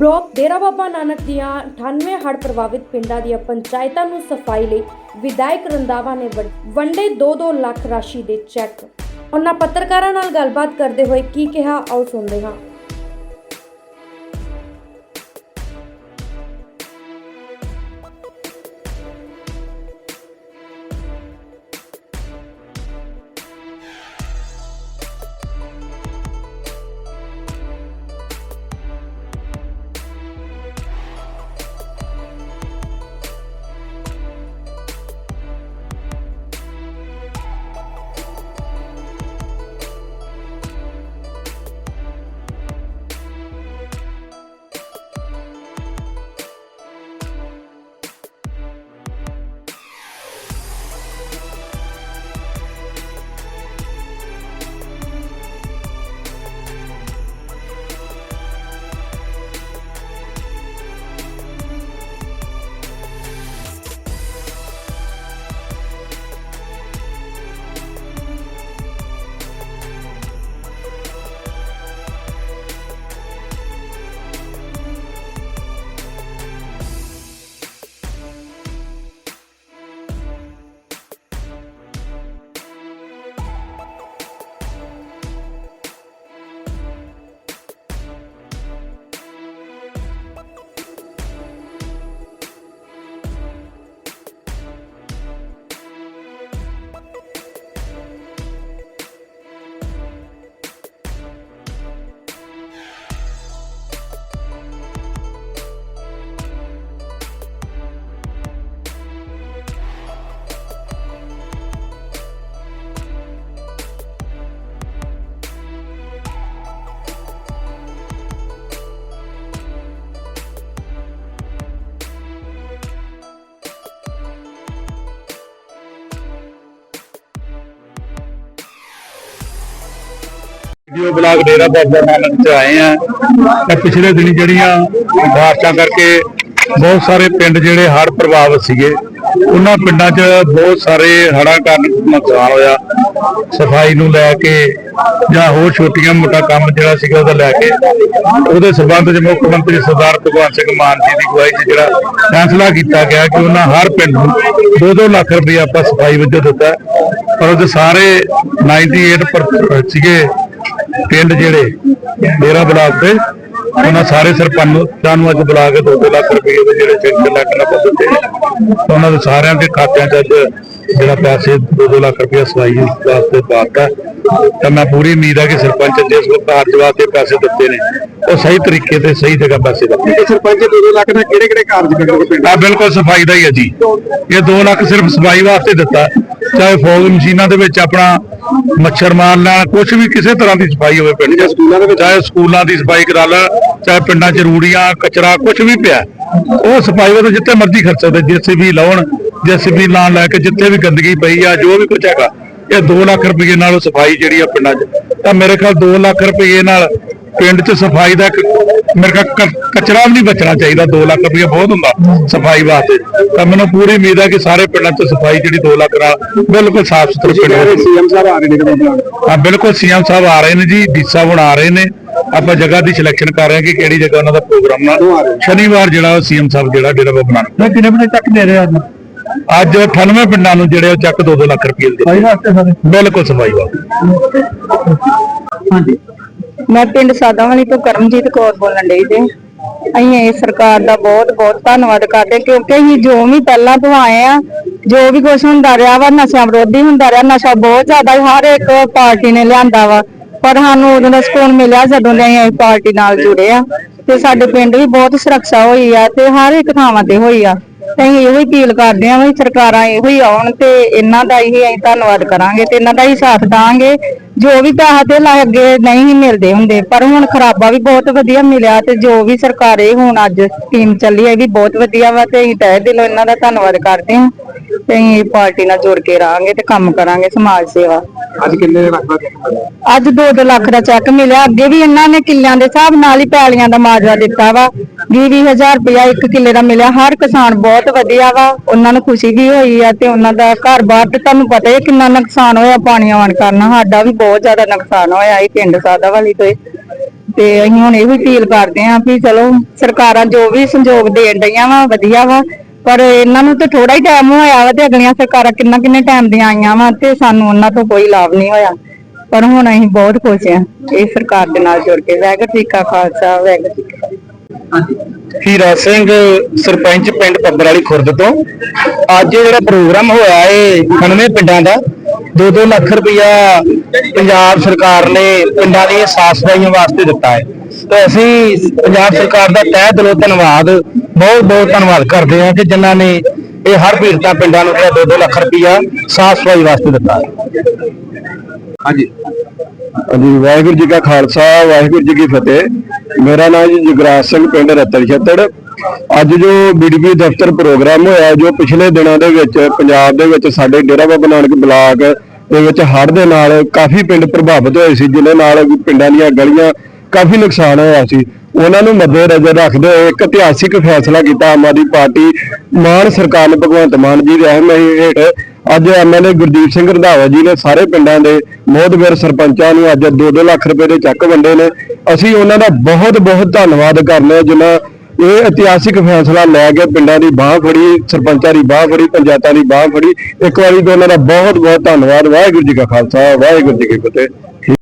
Block Dera Baba Nanak ਦੀਆਂ 98 ਹੜ੍ਹ ਪ੍ਰਭਾਵਿਤ ਪਿੰਡਾਂ ਦੀਆਂ ਪੰਚਾਇਤਾਂ ਨੂੰ ਸਫ਼ਾਈ ਲਈ ਵਿਧਾਇਕ ਰੰਦਾਵਾ ਨੇ ਵੰਡੇ 2-2 ਲੱਖ ਰਾਸ਼ੀ ਦੇ ਚੈੱਕ। ਉਹਨਾਂ ਪੱਤਰਕਾਰਾਂ ਨਾਲ ਗੱਲਬਾਤ ਕਰਦੇ ਹੋਏ ਕੀ ਕਿਹਾ, ਆਓ ਸੁਣਦੇ ਹਾਂ। ਵੀਡੀਓ ਬਲਾਕ ਡੇਰਾ ਬਾਬਾ ਨਾਨਕ ਚ ਆਏ ਆ। ਤੇ ਪਿਛਲੇ ਦਿਨੀ ਜਿਹੜੀਆਂ ਬਾਰਿਸ਼ਾਂ ਕਰਕੇ ਬਹੁਤ ਸਾਰੇ ਪਿੰਡ ਜਿਹੜੇ ਹੜ੍ਹ ਪ੍ਰਭਾਵਿਤ ਸੀਗੇ, ਉਹਨਾਂ ਪਿੰਡਾਂ 'ਚ ਬਹੁਤ ਸਾਰੇ ਹੜ੍ਹਾਂ ਕਾਰਨ ਨੁਕਸਾਨ ਹੋਇਆ। ਸਫ਼ਾਈ ਨੂੰ ਲੈ ਕੇ ਜਾਂ ਹੋਰ ਛੋਟੀਆਂ ਮੋਟਾ ਕੰਮ ਜਿਹੜਾ ਸੀਗਾ ਉਹਦਾ ਲੈ ਕੇ, ਉਹਦੇ ਸਬੰਧ 'ਚ ਮੁੱਖ ਮੰਤਰੀ ਸਰਦਾਰ ਭਗਵੰਤ ਸਿੰਘ ਮਾਨ ਜੀ ਦੀ ਅਗਵਾਈ 'ਚ ਜਿਹੜਾ ਫੈਸਲਾ ਕੀਤਾ ਗਿਆ ਕਿ ਉਹਨਾਂ ਹਰ ਪਿੰਡ ਨੂੰ 2-2 ਲੱਖ ਰੁਪਏ ਆਪਾਂ ਸਫ਼ਾਈ ਵਜੋਂ ਦਿੱਤਾ। ਪਰ ਉਹਦੇ ਸਾਰੇ 98% ਸੀਗੇ ਪਿੰਡ ਜਿਹੜੇ ਡੇਰਾ ਬਲਾਕ ਦੇ, ਉਹਨਾਂ ਸਾਰੇ ਸਰਪੰਚਾਂ ਨੂੰ ਅੱਜ ਬੁਲਾ ਕੇ 2 ਲੱਖ ਰੁਪਏ ਦੇ ਜਿਹੜੇ ਚੈੱਕ ਲੱਖ ਨਾ ਦਿੱਤੇ। ਉਹਨਾਂ ਦੇ ਸਾਰਿਆਂ ਦੇ ਖਾਤਿਆਂ 'ਚ ਅੱਜ ਜਿਹੜਾ ਪੈਸੇ 2 ਲੱਖ ਰੁਪਏ ਸਵਾਈ ਵਾਸਤੇ ਪਾਤਾ। ਤਾਂ ਮੈਂ ਪੂਰੀ ਉਮੀਦ ਹੈ ਕਿ ਸਰਪੰਚ ਜਿਸ ਵਕਤ ਹੱਥ ਵਾਸਤੇ ਪੈਸੇ ਦਿੱਤੇ ਨੇ। ਉਹ ਸਹੀ ਤਰੀਕੇ ਤੇ ਸਹੀ ਜਗ੍ਹਾ ਪੈਸੇ ਦਿੱਤੇ ਇਹ ਸਰਪੰਚ 2 ਲੱਖ ਨਾਲ ਕਿਹੜੇ ਕਿਹੜੇ ਕਾਰਜ ਕਰਨਗੇ ਪਿੰਡ? ਆ ਬਿਲਕੁਲ ਸਫ਼ਾਈ ਦਾ ਹੀ ਹੈ ਜੀ। ਇਹ 2 ਲੱਖ ਸਿਰਫ ਸਫ਼ਾਈ ਵਾਸਤੇ ਦਿੱਤਾ। ਚਾਹੇ ਫੌਗ ਮਸ਼ੀਨਾਂ ਦੇ ਵਿੱਚ ਆਪਣਾ ਮੱਛਰ ਮਾਰਨਾ ਕੁਝ ਵੀ ਕਿਸੇ ਤਰ੍ਹਾਂ ਦੀ ਸਫ਼ਾਈ ਹੋਵੇ ਪਿੰਡ 'ਚ। ਸਕੂਲਾਂ ਦੇ ਵਿੱਚ? ਚਾਹੇ ਸਕੂਲਾਂ ਦੀ ਸਫ਼ਾਈ ਕਰਾ ਲਾ ਚਾਹੇ ਪਿੰਡਾਂ 'ਚ ਰੂੜੀਆਂ ਕਚਰਾ ਕੁਝ ਵੀ ਪਿਆ। ਉਹ ਸਫ਼ਾਈ ਉਹ ਜਿੱਥੇ ਮਰਜ਼ੀ ਖਰਚ ਸਕਦੇ ਵੀ ਲਾਉਣ ਜਿੱਥੇ ਵੀ ਲਾਂ ਲੈ ਕੇ ਜਿੱਥੇ ਵੀ ਗੰਦਗੀ ਪਈ ਆ ਜੋ ਵੀ ਕੁਝ ਹੈਗਾ। ਇਹ 2 ਲੱਖ ਰੁਪਏ ਨਾਲ ਉਹ ਸਫ਼ਾਈ ਜਿਹੜੀ ਆ ਪਿੰਡਾਂ 'ਚ। ਤਾਂ ਮੇਰੇ ਖਿਆਲ 2 ਲੱਖ ਰੁਪਏ ਨਾਲ ਪਿੰਡ 'ਚ ਸਫ਼ਾਈ ਦਾ ਮੇਰੇ ਖਿਆਲ ਕਚਰਾ ਵੀ ਨਹੀਂ ਬਚਣਾ ਚਾਹੀਦਾ 2 ਲੱਖ ਰੁਪਏ ਬਹੁਤ ਹੁੰਦਾ ਸਫ਼ਾਈ ਵਾਸਤੇ। ਤਾਂ ਮੈਨੂੰ ਪੂਰੀ ਉਮੀਦ ਹੈ ਕਿ ਸਾਰੇ ਪਿੰਡਾਂ 'ਚ ਸਫ਼ਾਈ ਜਿਹੜੀ 2 ਲੱਖ ਨਾਲ ਬਿਲਕੁਲ ਸਾਫ਼ ਸੁਥਰੇ ਪਿੰਡ ਹੋਣਗੇ। ਸੀਐਮ ਸਾਹਿਬ ਆ ਰਹੇ ਨੇ ਹਾਂ ਬਿਲਕੁਲ ਸੀਐਮ ਸਾਹਿਬ ਆ ਰਹੇ ਨੇ ਜੀ ਡੀ ਸਾਹਿਬ ਹੁਣ ਆ ਰਹੇ ਨੇ। ਆਪਾਂ ਜਗ੍ਹਾ ਦੀ ਸਿਲੈਕਸ਼ਨ ਕਰ ਰਹੇ ਹਾਂ ਕਿ ਕਿਹੜੀ ਜਗ੍ਹਾ ਉਹਨਾਂ ਦਾ ਪ੍ਰੋਗਰਾਮ ਨਾ। ਸ਼ਨੀਵਾਰ ਜਿਹੜਾ ਸੀਐਮ ਸਾਹਿਬ ਜਿਹੜਾ ਡੇਰਾ ਬਾਬਾ ਨਾਨਕ ਕਿੰਨੇ ਵਜੇ ਤੱਕ ਦੇ ਰਿਹਾ ਅੱਜ ਅੱਜ 98 ਪਿੰਡਾਂ ਨੂੰ ਜਿਹੜੇ ਉਹ ਚੱਕ 2-2 ਲੱਖ ਰੁਪਏ ਦੇ ਭਾਈ ਵਾਸਤੇ ਸਾਰੇ? ਬਿਲਕੁਲ ਸਫ਼ਾਈ ਵਾਸਤੇ। ਹਾਂਜੀ। ਮੈਂ ਪਿੰਡ ਸਾਦਾਵਾਲੀ ਤੋਂ ਕਰਮਜੀਤ ਕੌਰ ਬੋਲਣ ਡਈ ਜੀ ਅਸੀਂ ਇਹ ਸਰਕਾਰ ਦਾ ਬਹੁਤ ਬਹੁਤ ਧੰਨਵਾਦ ਕਰਦੇ ਹਾਂ ਕਿਉਂਕਿ ਅਸੀਂ ਜੋ ਵੀ ਪਹਿਲਾਂ ਤੋਂ ਆਏ ਆ ਜੋ ਵੀ ਕੁਝ ਹੁੰਦਾ ਰਿਹਾ ਵਾ ਨਸ਼ਾ ਵਿਰੋਧੀ ਹੁੰਦਾ ਰਿਹਾ ਨਸ਼ਾ ਬਹੁਤ ਜ਼ਿਆਦਾ ਹਰ ਇੱਕ ਪਾਰਟੀ ਨੇ ਲਿਆਂਦਾ ਵਾ। ਪਰ ਸਾਨੂੰ ਉਦੋਂ ਦਾ ਸਕੂਨ ਮਿਲਿਆ ਜਦੋਂ ਦੇ ਅਸੀਂ ਇਸ ਪਾਰਟੀ ਨਾਲ ਜੁੜੇ ਆ ਤੇ ਸਾਡੇ ਪਿੰਡ ਵੀ ਬਹੁਤ ਸੁਰੱਖਿਆ ਹੋਈ ਆ ਤੇ ਹਰ ਇੱਕ ਥਾਵਾਂ ਤੇ ਹੋਈ ਆ। ਅਸੀਂ ਇਹੋ ਹੀ ਅਪੀਲ ਕਰਦੇ ਹਾਂ ਵੀ ਸਰਕਾਰਾਂ ਇਹੋ ਹੀ ਆਉਣ ਤੇ ਇਹਨਾਂ ਦਾ ਹੀ ਅਸੀਂ ਧੰਨਵਾਦ ਕਰਾਂਗੇ ਤੇ ਇਹਨਾਂ ਦਾ ਹੀ ਸਾਥ ਦਾਂਗੇ ਜੋ ਵੀ ਪੈਸਾ ਤੇ ਅੱਗੇ ਨਹੀਂ ਮਿਲਦੇ ਹੁੰਦੇ ਪਰ ਹੁਣ ਖਰਾਬਾ ਵੀ ਬਹੁਤ ਵਧੀਆ ਮਿਲਿਆ ਤੇ ਜੋ ਵੀ ਸਰਕਾਰੇ ਹੁਣ ਅੱਜ ਸਕੀਮ ਚੱਲੀ ਹੈ ਵੀ ਬਹੁਤ ਵਧੀਆ ਵਾ ਤੇ ਅਸੀਂ ਤਹਿ ਦਿਲੋਂ ਇਹਨਾਂ ਦਾ ਧੰਨਵਾਦ ਕਰਦੇ ਹਾਂ ਤੇ ਅਸੀਂ ਪਾਰਟੀ ਨਾਲ ਜੁੜ ਕੇ ਰਹਾਂਗੇ ਤੇ ਕੰਮ ਕਰਾਂਗੇ ਸਮਾਜ ਸੇਵਾ। ਅੱਜ ਕਿੰਨੇ ਲੱਖ ਦਾ check ਮਿਲਿਆ? ਅੱਜ 2 ਲੱਖ ਦਾ ਚੈੱਕ ਮਿਲਿਆ। ਅੱਗੇ ਵੀ ਇਹਨਾਂ ਨੇ ਕਿੱਲਿਆਂ ਦੇ ਹਿਸਾਬ ਨਾਲ ਹੀ ਪੈਲੀਆਂ ਦਾ ਮਾਜਰਾ ਦਿੱਤਾ ਵਾ। 20 ਹਜ਼ਾਰ ਰੁਪਇਆ ਇੱਕ ਕਿੱਲੇ ਦਾ ਮਿਲਿਆ। ਹਰ ਕਿਸਾਨ ਬਹੁਤ ਵਧੀਆ ਵਾ। ਉਹਨਾਂ ਨੂੰ ਖੁਸ਼ੀ ਵੀ ਹੋਈ ਆ ਤੇ ਉਹਨਾਂ ਦਾ ਘਰ-ਬਾਰ ਤੇ ਤੁਹਾਨੂੰ ਪਤਾ ਹੀ ਕਿੰਨਾ ਨੁਕਸਾਨ ਹੋਇਆ ਪਾਣੀ ਆਉਣ ਕਾਰਨ। ਸਾਡਾ ਵੀ ਬਹੁਤ ਜ਼ਿਆਦਾ ਨੁਕਸਾਨ ਹੋਇਆ ਇਹ ਪਿੰਡ ਸਾਦਾ ਵਾਲੀ ਤੋਂ। ਤੇ ਅਸੀਂ ਹੁਣ ਇਹ ਵੀ ਅਪੀਲ ਕਰਦੇ ਆਂ ਵੀ ਚਲੋ ਸਰਕਾਰਾਂ ਜੋ ਵੀ ਸੰਯੋਗ ਦੇਣ ਡਈਆਂ ਵਾ, ਵਧੀਆ ਵਾ। ਪਰ ਇਹਨਾਂ ਨੂੰ ਤੇ ਥੋੜਾ ਹੀ ਟਾਈਮ ਹੋਇਆ ਵਾ ਤੇ ਅਗਲੀਆਂ ਸਰਕਾਰਾਂ ਕਿੰਨਾ ਕਿੰਨੇ ਟਾਈਮ ਦੀਆਂ ਆਈਆਂ ਵਾ ਤੇ ਸਾਨੂੰ ਉਹਨਾਂ ਤੋਂ ਕੋਈ ਲਾਭ ਨਹੀਂ ਹੋਇਆ। ਪਰ ਹੁਣ ਅਸੀਂ ਬਹੁਤ ਖੁਸ਼ ਆਂ ਇਹ ਸਰਕਾਰ ਦੇ ਨਾਲ ਜੁੜ ਕੇ। ਵਾਹਿਗੁਰੂ ਠੀਕ ਆ ਖਾਲਸਾ, ਵਾਹਿਗੁਰੂ ਠੀਕ ਕੀ ਹੀਰਾ ਸਿੰਘ, ਸਰਪੰਚ ਪਿੰਡ ਪੱਬਰ ਵਾਲੀ ਖੁਰਦ ਤੋਂ। ਅੱਜ ਜਿਹੜਾ ਪ੍ਰੋਗਰਾਮ ਹੋਇਆ ਏ 98 ਪਿੰਡਾਂ ਦਾ 2-2 ਲੱਖ ਰੁਪਇਆ ਪੰਜਾਬ ਸਰਕਾਰ ਨੇ ਪਿੰਡਾਂ ਦੀਆਂ ਸਾਫ਼ ਸਫਾਈਆਂ ਵਾਸਤੇ ਦਿੱਤਾ ਹੈ। ਤੇ ਅਸੀਂ ਪੰਜਾਬ ਸਰਕਾਰ ਦਾ ਤਹਿ ਦਿਲੋਂ ਧੰਨਵਾਦ ਬਹੁਤ ਬਹੁਤ ਧੰਨਵਾਦ ਕਰਦੇ ਹਾਂ ਕਿ ਜਿਨ੍ਹਾਂ ਨੇ ਇਹ ਹਰ ਪੀੜਤਾਂ ਪਿੰਡਾਂ ਨੂੰ 2-2 ਲੱਖ ਰੁਪਇਆ ਸਾਫ਼ ਸਫ਼ਾਈ ਵਾਸਤੇ ਦਿੱਤਾ। ਹੈ ਹਾਂਜੀ। ਹਾਂਜੀ ਵਾਹਿਗੁਰੂ ਜੀ ਕਾ ਖਾਲਸਾ ਵਾਹਿਗੁਰੂ ਜੀ ਕੀ ਫਤਿਹ। ਮੇਰਾ ਨਾਮ ਜੀ ਜਗਰਾਜ ਸਿੰਘ ਪਿੰਡ ਰਤਨ ਛੱਤੜ ਅੱਜ ਜੋ ਬੀਡੀਪੀ ਦਫ਼ਤਰ ਪ੍ਰੋਗਰਾਮ ਹੋਇਆ ਜੋ ਪਿਛਲੇ ਦਿਨਾਂ ਦੇ ਵਿੱਚ ਪੰਜਾਬ ਦੇ ਵਿੱਚ ਸਾਡੇ ਡੇਰਾ ਬਾਬਾ ਨਾਨਕ ਬਲਾਕ ਦੇ ਵਿੱਚ ਹੜ੍ਹ ਦੇ ਨਾਲ ਕਾਫੀ ਪਿੰਡ ਪ੍ਰਭਾਵਿਤ ਹੋਏ ਸੀ ਜਿਨ੍ਹਾਂ ਨਾਲ ਪਿੰਡਾਂ ਦੀਆਂ ਗਲੀਆਂ ਕਾਫੀ ਨੁਕਸਾਨ ਹੋਇਆ ਸੀ। ਉਹਨਾਂ ਨੂੰ ਮੱਦੇਨਜ਼ਰ ਰੱਖਦੇ ਹੋਏ ਇੱਕ ਇਤਿਹਾਸਿਕ ਫੈਸਲਾ ਕੀਤਾ ਆਮ ਆਦਮੀ ਪਾਰਟੀ ਮਾਨ ਸਰਕਾਰ ਨੇ ਭਗਵੰਤ ਮਾਨ ਜੀ ਦੇ ਰਹਿਨਮਾਈ ਹੇਠ। ਅੱਜ ਐਮਐਲਏ ਗੁਰਦੀਪ ਸਿੰਘ ਰੰਧਾਵਾ ਜੀ ਨੇ ਸਾਰੇ ਪਿੰਡਾਂ ਦੇ ਮੋਹਦਵਰ ਸਰਪੰਚਾਂ ਨੂੰ ਅੱਜ 2-2 ਲੱਖ ਰੁਪਏ ਦੇ ਚੈੱਕ ਵੰਡੇ ਨੇ। ਅਸੀਂ ਉਹਨਾਂ ਦਾ ਬਹੁਤ ਬਹੁਤ ਧੰਨਵਾਦ ਕਰਨੇ ਹਾਂ ਜਿਨ੍ਹਾਂ ਇਹ ਇਤਿਹਾਸਿਕ ਫੈਸਲਾ ਲੈ ਕੇ ਪਿੰਡਾਂ ਦੀ ਬਾਹ ਫੜੀ, ਸਰਪੰਚਾਂ ਦੀ ਬਾਹ ਫੜੀ, ਪੰਚਾਇਤਾਂ ਦੀ ਬਾਹ ਫੜੀ। ਇੱਕ ਵਾਰੀ ਤੋਂ ਉਹਨਾਂ ਦਾ ਬਹੁਤ ਬਹੁਤ ਧੰਨਵਾਦ। ਵਾਹਿਗੁਰੂ ਜੀ ਕਾ ਖਾਲਸਾ, ਵਾਹਿਗੁਰੂ ਜੀ ਕੀ ਫਤਿਹ।